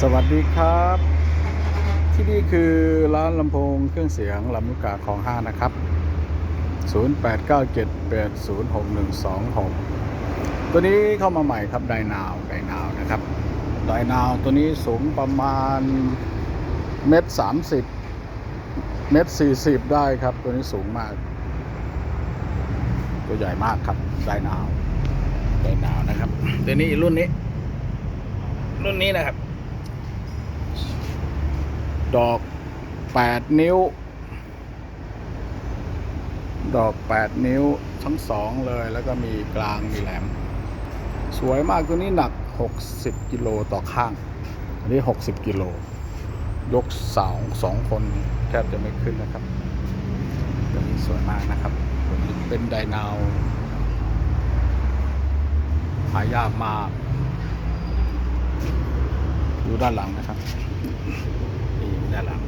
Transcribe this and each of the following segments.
สวัสดีครับ ที่นี่คือร้านลำโพงเครื่องเสียงลำลูกกาของห้านะครับ 0897806126 ตัวนี้เข้ามาใหม่ครับไดนาวไดนาวนะครับไดนาวตัวนี้สูงประมาณเมตรสามสิบเมตรสี่สิบได้ครับ ตัวนี้สูงมาก ตัวใหญ่มากครับไดนาวไดนาวนะครับ ตัวนี้รุ่นนี้รุ่นนี้นะครับ ดอก 8 นิ้ว ดอก 8 นิ้วทั้งสองเลย แล้วก็มีกลางมีแหลม สวยมากตัวนี้หนัก 60 กิโลต่อข้าง อันนี้ 60 กิโล ยกสองสองคนแทบจะไม่ขึ้นนะครับตัวนี้สวยมากนะครับตัวนี้เป็นไดนาวหายากมากอยู่ด้านหลังนะครับ ด้านหลัง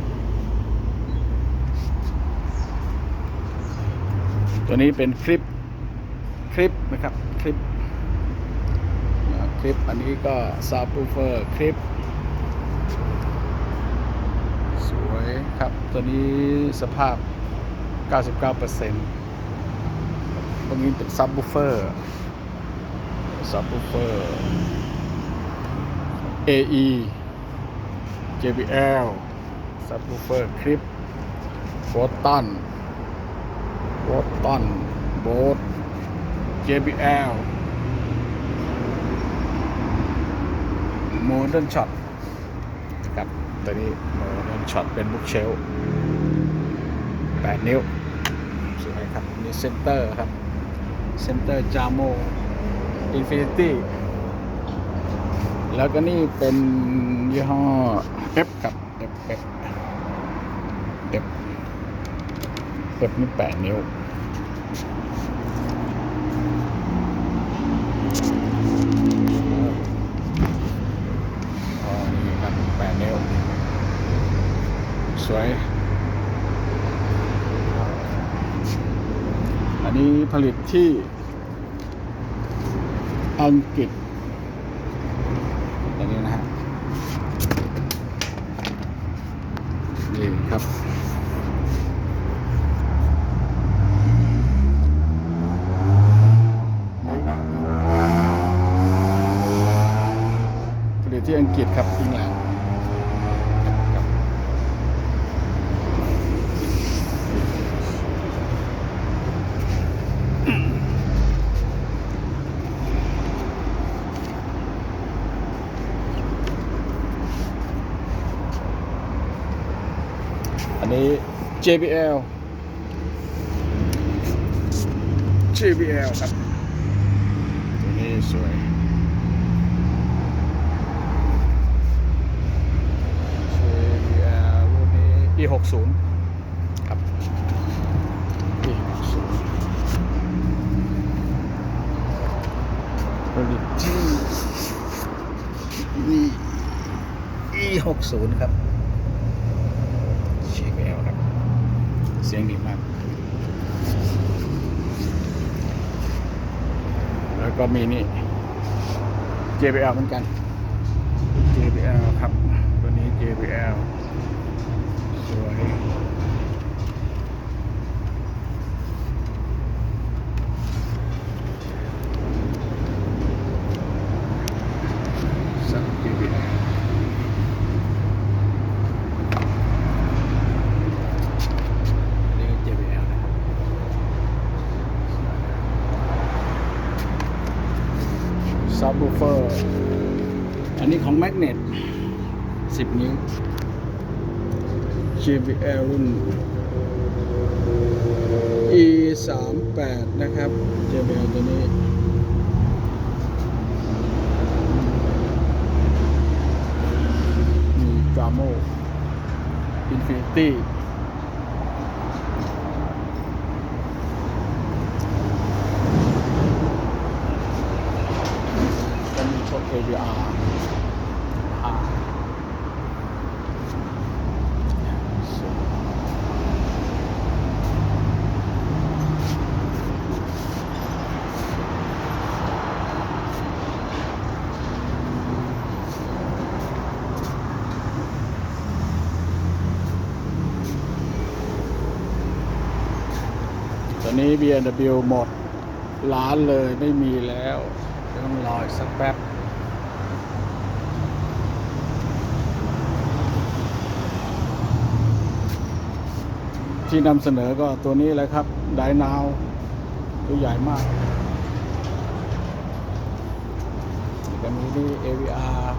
ตัวนี้เป็นคลิปคลิปนะครับคลิปคลิปอันนี้ก็ซาบูเฟอร์คลิป สวยครับ ตัวนี้สภาพ 99%ตรงนี้เป็นซับบูเฟอร์ซับบูเฟอร์ AE JBL ซับวูเฟอร์คลิปโฟตันโฟตันโบส JBL Modern Shot นะครับตัวนี้ Modern ช็อตเป็นบุ๊กเชล8 นิ้วสวยครับนี่เซนเตอร์ครับเซนเตอร์จาโมอินฟินิตี้แล้วก็นี่เป็นยี่ห้อ F ครับ F F F F นี่แปดนิ้วอ๋อนี่ครับแปดนิ้ว สวย อันนี้ผลิตที่อังกฤษ อย่างนี้นะฮะ นี่ ครับ ผลิตที่อังกฤษครับอิงแลนด นนี้ JBL JBL ครับ ตัวนี้สวย JBL รุ่นนี้ E60 ครับ E60 ผลิตที่ E E60 ครับ JBL ครับ เสียงดีมาก แล้วก็มีนี่ JBL เหมือนกัน JBL ครับ ตัวนี้ JBL สวย สัก JBL นี่ JBL นะครับ ซับบูเฟอร์ อันนี้ของ Magnet 10 นิ้ว JBL รุ่น E 3 8นะครับ JBL ตัวนี้ มี Dramo Infinity ก็มีพวก AVR อ่าสวย นี้ B&W หมดร้านเลยไม่มีแล้วต้องรออีกสักแป๊บที่นำเสนอก็ตัวนี้เลยครับไดนาวตัวใหญ่มากก็มีนี่ AVR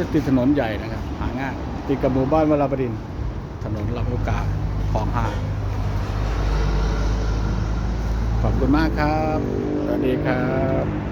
จะติดถนนใหญ่นะครับ หาง่ายติดกับหมู่บ้านวราบดิน ถนนลำลูกกาคลองห้าขอบคุณมากครับ สวัสดีครับ